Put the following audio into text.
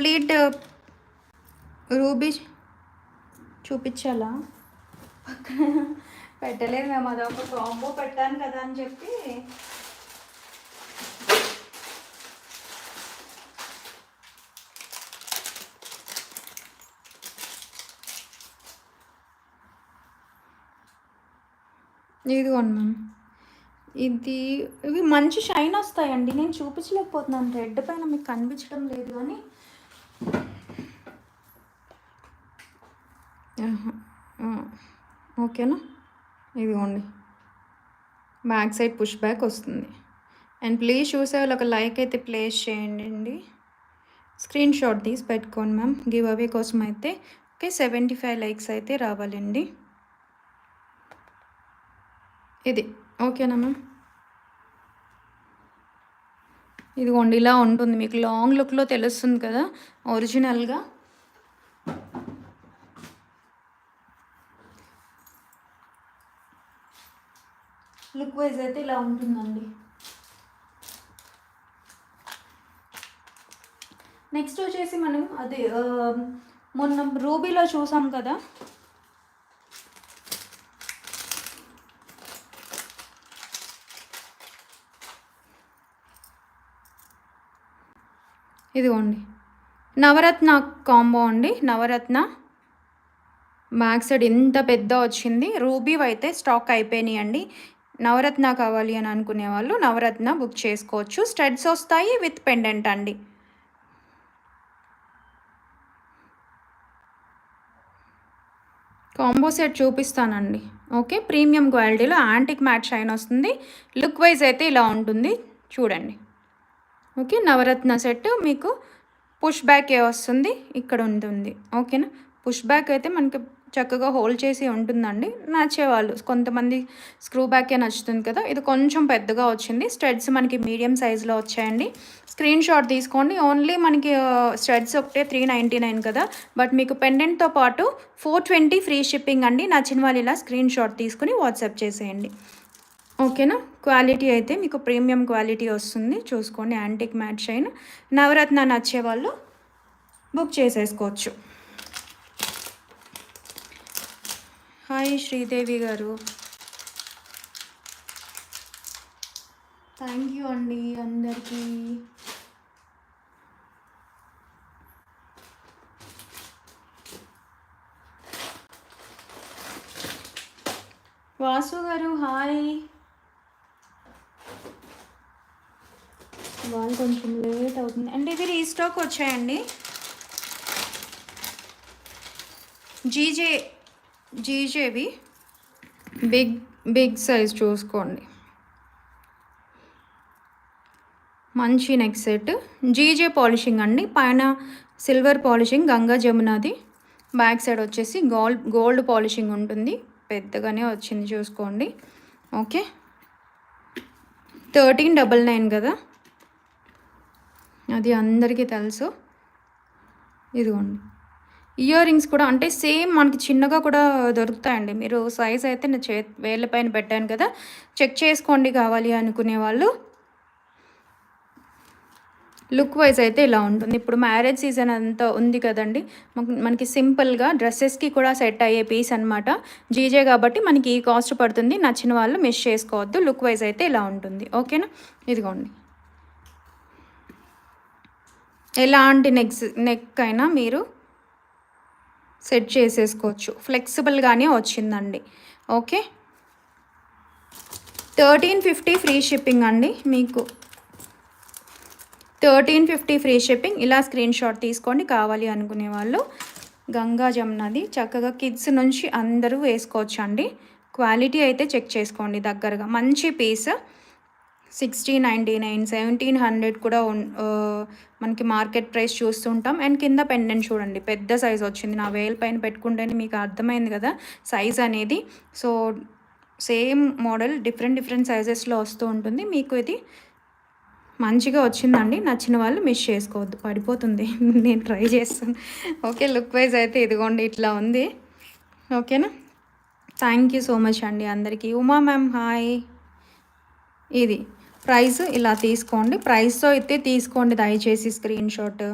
Complete uh, ruby చూపించాలా? పక్కన పెట్టలేదు మేము అదొక కాంబో పెట్టాను కదా అని చెప్పి. ఇదిగోండి మ్యామ్. ఇది ఇవి మంచి షైన్ వస్తాయండి. నేను చూపించలేకపోతున్నాను. రెడ్ పైన మీకు కనిపించడం లేదు కానీ ఓకేనా? ఇదిగోండి. బ్యాక్ సైడ్ పుష్ బ్యాక్ వస్తుంది. అండ్ ప్లీజ్ చూసే వాళ్ళు ఒక లైక్ అయితే ప్లేస్ చేయండి స్క్రీన్ షాట్ తీసి పెట్టుకోండి మ్యామ్. గివ్ అవే కోసం అయితే ఓకే సెవెంటీ ఫైవ్ లైక్స్ అయితే రావాలండి. ఇది. ఓకేనా మ్యామ్? ఇదిగోండి ఇలా ఉంటుంది. మీకు లాంగ్ లుక్లో తెలుస్తుంది కదా ఒరిజినల్గా లుక్ వైజ్ అయితే ఇలా ఉంటుందండి. నెక్స్ట్ వచ్చేసి మనం అది మొన్న రూబీలో చూసాం కదా ఇదిగోండి. నవరత్న కాంబో అండి. నవరత్న బ్యాక్ సైడ్ ఇంత పెద్ద వచ్చింది. రూబీ అయితే స్టాక్ అయిపోయినాయి అండి నవరత్న కావాలి అని అనుకునే వాళ్ళు నవరత్న బుక్ చేసుకోవచ్చు. స్టడ్స్ వస్తాయి విత్ పెండెంట్ అండి. కాంబో సెట్ చూపిస్తానండి. ఓకే ప్రీమియం క్వాలిటీలో యాంటిక్ మ్యాట్ షైన్ వస్తుంది. లుక్ వైజ్ అయితే ఇలా ఉంటుంది. చూడండి. ఓకే నవరత్న సెట్ మీకు పుష్ బ్యాక్ ఏ వస్తుంది? ఇక్కడ ఉంటుంది. ఓకేనా? పుష్ బ్యాక్ అయితే మనకి చక్కగా హోల్డ్ చేసి ఉంటుందండి. నచ్చేవాళ్ళు కొంతమంది స్క్రూ బ్యాకే నచ్చుతుంది కదా? ఇది కొంచెం పెద్దగా వచ్చింది. స్టడ్స్ మనకి మీడియం సైజులో వచ్చాయండి. స్క్రీన్ షాట్ తీసుకోండి. ఓన్లీ మనకి స్టడ్స్ ఒకటే త్రీ నైంటీ నైన్ కదా? బట్ మీకు పెండెంట్తో పాటు ఫోర్ ట్వంటీ ఫ్రీ షిప్పింగ్ అండి. నచ్చిన వాళ్ళు ఇలా స్క్రీన్ షాట్ తీసుకుని వాట్సాప్ చేసేయండి. ఓకేనా? క్వాలిటీ అయితే మీకు ప్రీమియం క్వాలిటీ వస్తుంది. చూసుకోండి యాంటిక్ మ్యాట్ షైన్ నవరత్న నచ్చే వాళ్ళు బుక్ చేసేసుకోవచ్చు. హాయ్ శ్రీదేవి గారు. థ్యాంక్ యూ అండి అందరికీ. వాసు గారు హాయ్. వాళ్ళు కొంచెం లేట్ అవుతుంది. అంటే ఇది రీస్టాక్ వచ్చాయండి. జీజే జీజేవి. బిగ్ బిగ్ సైజ్ చూసుకోండి. మంచి నెక్ సెట్. జీజే పాలిషింగ్ అండి. పైన సిల్వర్ పాలిషింగ్ గంగా జమునాది. బ్యాక్ సైడ్ వచ్చేసి గోల్డ్ గోల్డ్ పాలిషింగ్ ఉంటుంది. పెద్దగానే వచ్చింది చూసుకోండి. ఓకే. థర్టీన్ డబల్ నైన్ కదా. అది అందరికీ తెలుసు. ఇదిగోండి. ఇయర్ రింగ్స్ కూడా అంటే సేమ్ మనకి చిన్నగా కూడా దొరుకుతాయండి. మీరు సైజ్ అయితే నేను చే వేళ్ళ పైన పెట్టాను కదా చెక్ చేసుకోండి కావాలి అనుకునే వాళ్ళు. లుక్ వైజ్ అయితే ఇలా ఉంటుంది. ఇప్పుడు మ్యారేజ్ సీజన్ అంతా ఉంది కదండి. మనకి- మనకి సింపుల్గా డ్రెస్సెస్కి కూడా సెట్ అయ్యే పీస్ అనమాట జీజే కాబట్టి మనకి ఈ కాస్ట్ పడుతుంది. నచ్చిన వాళ్ళు మిస్ చేసుకోవద్దు. లుక్ వైజ్ అయితే ఇలా ఉంటుంది. ఓకేనా ఇదిగోండి. ఎలాంటి నెక్స్ నెక్ అయినా మీరు సెట్ చేసేసుకోవచ్చు. ఫ్లెక్సిబుల్గానే వచ్చిందండి. Okay? Thirteen fifty free shipping అండి మీకు. Thirteen fifty free shipping. ఇలా స్క్రీన్ షాట్ తీసుకోండి కావాలి అనుకునే వాళ్ళు. గంగా జమునది చక్కగా కిడ్స్ నుంచి అందరూ వేసుకోవచ్చు అండి క్వాలిటీ అయితే చెక్ చేసుకోండి దగ్గరగా. మంచి piece. Sixty ninety nine seventeen hundred కూడా మనకి మార్కెట్ ప్రైస్ చూస్తుంటాం అండ్ కింద పెండెంట్ చూడండి. పెద్ద సైజ్ వచ్చింది. నా వేల్ పైన పెట్టుకుంటేనే మీకు అర్థమైంది కదా సైజ్ అనేది. So same model different different సైజెస్లో వస్తూ ఉంటుంది. మీకు ఇది మంచిగా వచ్చిందండి. నచ్చిన వాళ్ళు మిస్ చేసుకోవద్దు. పడిపోతుంది. నేను ట్రై చేస్తాను. ఓకే లుక్ వైజ్ అయితే ఇదిగోండి ఇట్లా ఉంది. ఓకేనా? థ్యాంక్ యూ సో మచ్ అండి అందరికీ. Uma ma'am hi. ఇది. ప్రైస్ ఇలా తీసుకోండి. ప్రైస్తో అయితే తీసుకోండి. దయచేసి స్క్రీన్ షాట్.